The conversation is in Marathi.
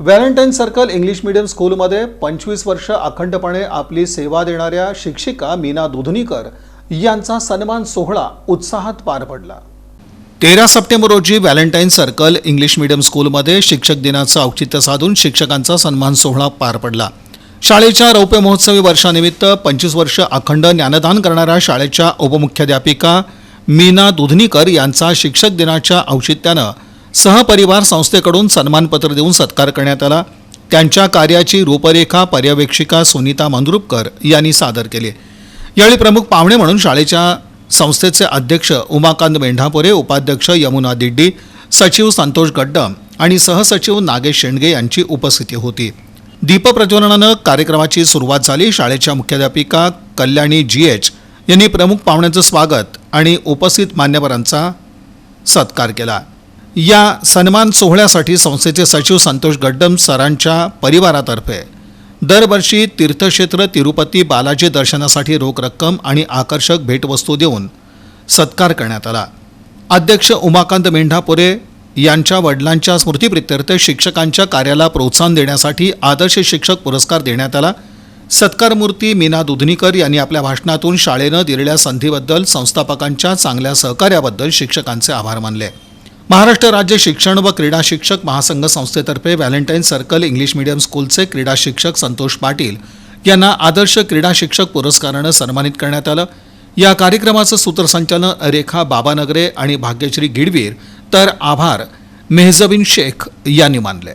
व्हॅलेंटाईन सर्कल इंग्लिश मीडियम स्कूलमध्ये पंचवीस वर्ष अखंडपणे आपली सेवा देणाऱ्या शिक्षिका मीना दुधनीकर यांचा सन्मान सोहळा उत्साहात पार पडला. तेरा सप्टेंबर रोजी व्हॅलेंटाईन सर्कल इंग्लिश मीडियम स्कूलमध्ये शिक्षक दिनाचं औचित्य साधून शिक्षकांचा सन्मान सोहळा पार पडला. शाळेच्या रौप्य महोत्सवी वर्षानिमित्त पंचवीस वर्ष अखंड ज्ञानदान करणाऱ्या शाळेच्या उपमुख्याध्यापिका मीना दुधनीकर यांचा शिक्षक दिनाच्या औचित्यानं सहपरिवार संस्थेकडून सन्मानपत्र देऊन सत्कार करण्यात आला. त्यांच्या कार्याची रूपरेखा पर्यवेक्षिका सुनीता मंद्रुपकर यांनी सादर केली. यावेळी प्रमुख पाहुणे म्हणून शाळेच्या संस्थेचे अध्यक्ष उमाकांत मेंढापुरे उपाध्यक्ष यमुना दिड्डी सचिव संतोष गड्डम आणि सहसचिव नागेश शेंडगे यांची उपस्थिती होती. दीपप्रज्वलनानं कार्यक्रमाची सुरुवात झाली. शाळेच्या मुख्याध्यापिका कल्याणी जी एच यांनी प्रमुख पाहुण्यांचं स्वागत आणि उपस्थित मान्यवरांचा सत्कार केला. या सन्मान सोहळ्यासाठी संस्थेचे सचिव संतोष गड्डम सरांच्या परिवारातर्फे दरवर्षी तीर्थक्षेत्र तिरुपती बालाजी दर्शनासाठी रोख रक्कम आणि आकर्षक भेटवस्तू देऊन सत्कार करण्यात आला. अध्यक्ष उमाकांत मेंढापुरे यांच्या वडिलांच्या स्मृतीप्रित्यर्थ शिक्षकांच्या कार्याला प्रोत्साहन देण्यासाठी आदर्श शिक्षक पुरस्कार देण्यात आला. सत्कारमूर्ती मीना दुधनीकर यांनी आपल्या भाषणातून शाळेनं दिलेल्या संधीबद्दल संस्थापकांच्या चांगल्या सहकार्याबद्दल शिक्षकांचे आभार मानले. महाराष्ट्र राज्य शिक्षण व क्रीडा शिक्षक महासंघ संस्थेतर्फे व्हॅलेंटाईन सर्कल इंग्लिश मीडियम स्कूलचे क्रीडा शिक्षक संतोष पाटील यांना आदर्श क्रीडा शिक्षक पुरस्कारानं सन्मानित करण्यात आलं. या कार्यक्रमाचं सूत्रसंचालन रेखा बाबानगरे आणि भाग्यश्री गिडवीर तर आभार मेहजबीन शेख यांनी मानले